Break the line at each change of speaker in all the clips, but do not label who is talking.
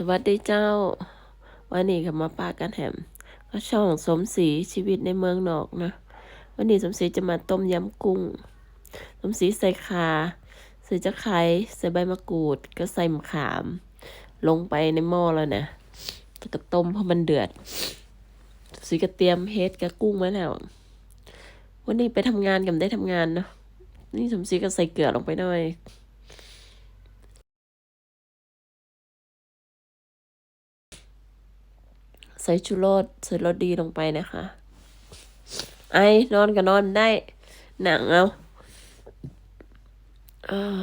สวัสดีเจ้า วันนี้ก็มาปากันแหม ก็ช่องสมศรีชีวิตในเมืองนอกนะ วันนี้สมศรีจะมาต้มยำกุ้ง สมศรีใส่ขา ใส่จะไคร้ใส่ใบมะกรูด ก็ใส่มะขาม ลงไปในหม้อแล้วนะแล้วก็ต้มพอมันเดือด สมศรีก็เตรียมเฮ็ดกับกุ้งไว้แล้ว วันนี้ไปทำงานกับได้ทำงานเนาะ นี่สมศรีก็ใส่เกลือลงไปหน่อย ส่ชูรสใส่รสดีลงไปนะคะ ไอ้นอนก็นอนได้ หนังเอาออ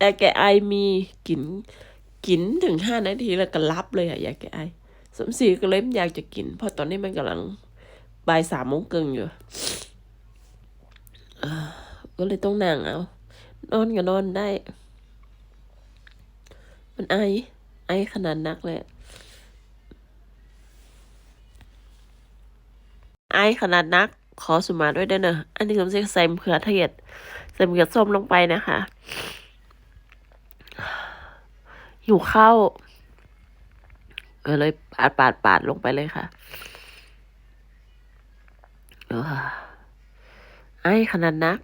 อยาแกไอมีกิน กินถึงห้านาทีแล้วก็รับเลยอะอยากแกไอ สมศรีก็เลยไม่อยากจะกิน เพราะตอนนี้มันกำลังบ่ายสามโมงเกิงอยู่ก็เลยต้องนั่งเอา นอนก็นอนได้ มันไอ ไอขนาดนักเลยอะ ไอขนาดนัก ขอสุมาด้วยเด้อเนอะอันนี้ผมจะใส่มะเขือเทศใส่มะเขือส้มลงไปนะคะหิวข้าวก็เลยปาดปาดปาดลงไปเลยค่ะเออไอายขนาดนัก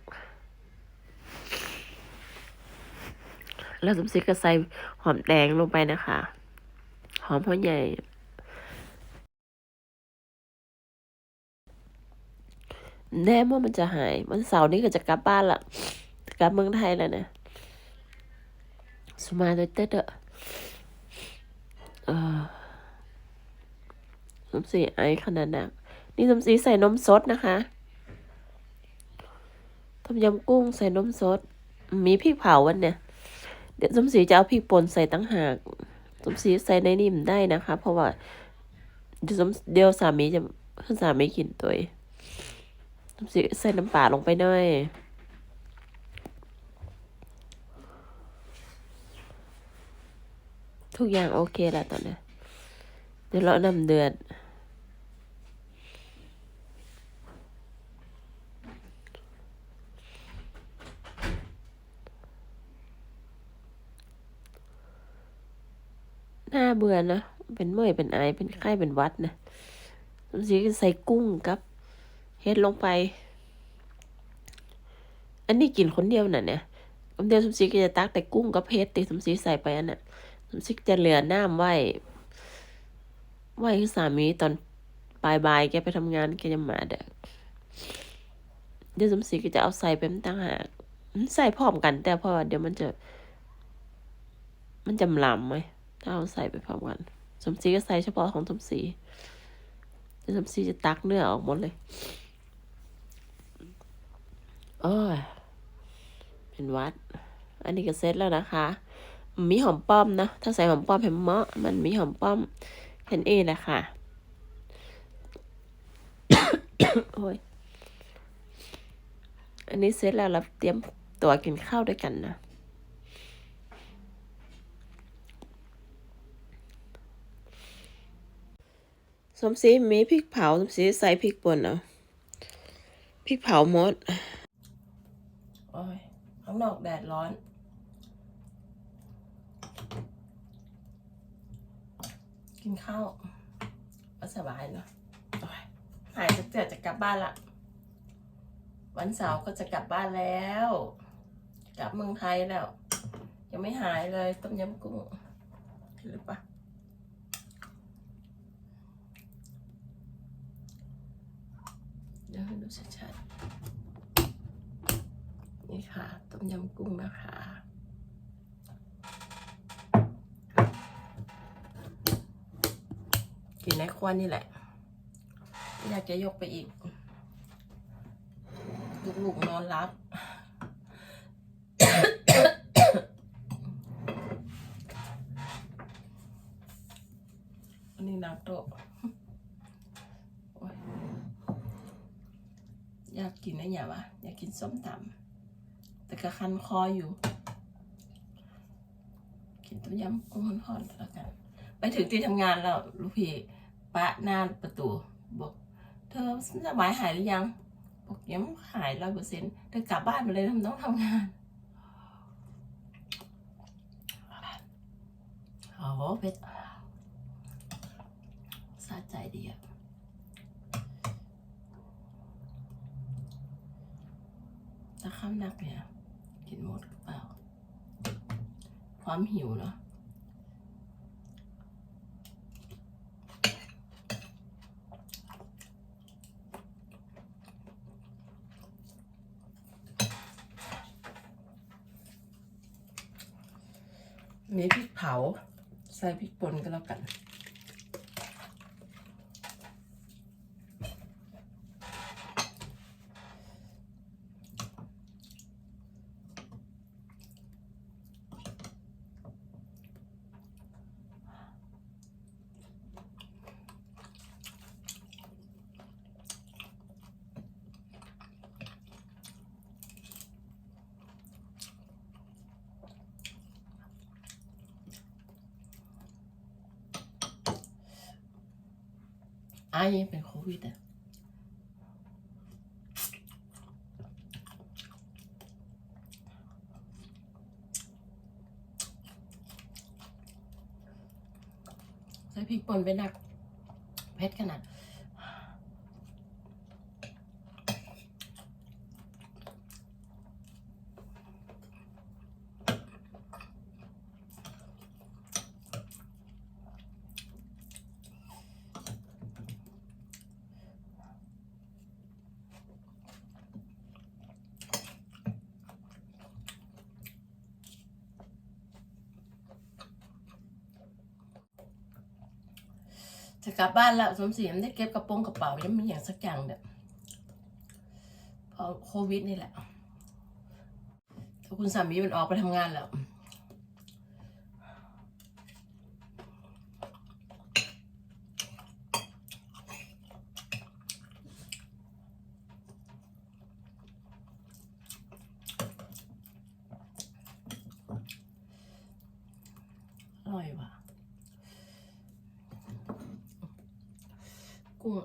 แล้วสมศรีก็ใส่หอมแดงลงไปนะคะ หอมหัวใหญ่ แน่ว่ามันจะหายวันเสาร์นี้ก็จะกลับบ้านละกลับเมืองไทยแล้วนะสมาโดยเต้เด้อเออสมศรีไอขนาดนักนี่สมศรีใส่นมสดนะคะต้มยำกุ้งใส่นมสด มีพริกเผาวันเนี่ย เดี๋ยวสมศรีจะเอาพริกป่นใส่ตั้งหากสมศรีใส่ในนิ่มได้นะคะ เพราะว่าเดี๋ยวสมเดี๋ยวสามีจะสามีกินตัวเอง ใส่น้ำปลาลงไปหน่อยทุกอย่างโอเคแล้วตอนนี้เดี๋ยวเรานำเดือด หน่าเบื่อนะ เป็นเมื่อยเป็นไอเป็นไข้เป็นวัดนะสมศรีใส่กุ้งกับ เฮ็ดลงไป อันนี้กินคนเดียวน่ะเนี่ยคนเดียวสมศรีก็จะตักแต่กุ้งกับเฮ็ดติสมศรีใส่ไปอันน่ะสมศรีจะเหลือน้ำไว้ ไว้ให้สามีตอนบ่ายๆแกไปทำงานแกจะมาเด้อเดี๋ยวสมศรีก็จะเอาใส่ไปมันต่างหากใส่พร้อมกัน แต่เพราะว่าเดี๋ยวมันจะ มันจำลำไหมถ้าเอาใส่ไปพร้อมกันสมศรีก็ใส่เฉพาะของสมศรีเดี๋ยวสมศรีจะตักเนื้อออกหมดเลย โอ้ยเป็นวัด อันนี้ก็เสร็จแล้วนะคะมีหอมป้อมนะ ถ้าใส่หอมป้อมให้เมาะมันมีหอมป้อมแค่นเองแหละค่ะ โอ้ย อันนี้เสร็จแล้วเราเตรียมตัวกินข้าวด้วยกันนะ สมศรีมีพริกเผาสมศรีใส่พริกป่นเอาะพริกเผาหมด อ้ยข้างนอกแดดร้อน กินข้าวก็สบายเนาะโอ้ยหายจะเจอจะกลับบ้านละ วันเสาร์ก็จะกลับบ้านแล้ว กลับเมืองไทยแล้ว ยังไม่หายเลยต้มยำกุ้งหรือปะเดี๋ยวให้ดูชัดๆ นี่ค่ะต้มยำกุ้งนะคะกินในครัวนี่แหละอยากจะยกไปอีกลูกๆนอนรับอันนี้นักโตอยอยากกินอะไรอย่างวะอยากกินส้มตำ แต่ก็คันคออยู่ กินต้มยำกุ้งทอดแล้วกัน ไปถึงที่ทำงานแล้วลูกพี่ปะหน้าประตู บอก เธอสบายหายหรือยัง บอกยังไม่หายร้อยเปอร์เซ็นต์เธอกลับบ้านไปเลยทำต้องทำงานโหเผ็ดสะใจดีอะถ้าข้ามหนักเนี่ย กินหมดหรือเปล่า ความหิวเนาะมีพริกเผา ใส่พริกป่นก็แล้วกัน อายังเป็นโควิดอะใส่พริกป่นไปหนักเผ็ดขนาด จะกลับบ้านแล้วสมศรีมันได้เก็บกระโปรงกระเป๋ายังมีอย่างสักอย่างเนี่ยพราะโควิดนี่แหละถ้าคุณสามีมันออกไปทำงานแล้วอร่อยว่ะ กุ้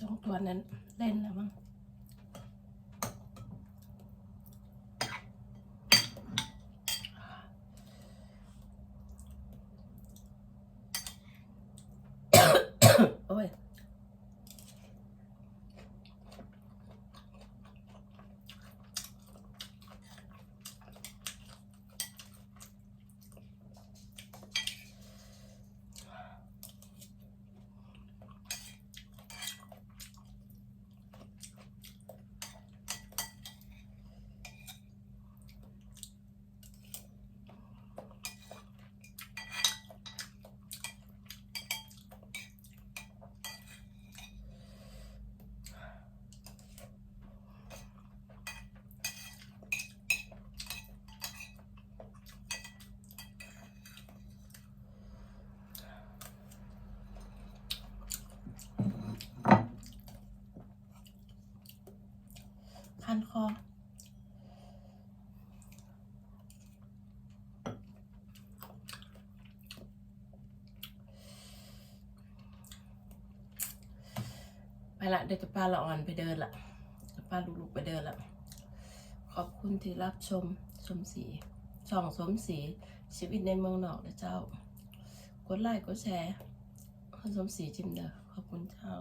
สองตัวนั้นเล่นแล้วมั้ง โอ้ย คันคอ ไป ละเดี๋ยวจะพาละอ่อนไปเดินละจะพาลูกๆไปเดินละขอบคุณที่รับชมชมสีช่องสมสีชีวิตในเมืองนอกนะเจ้ากดไลค์กดแชร์คนสมสีจิมเด้อขอบคุณเจ้า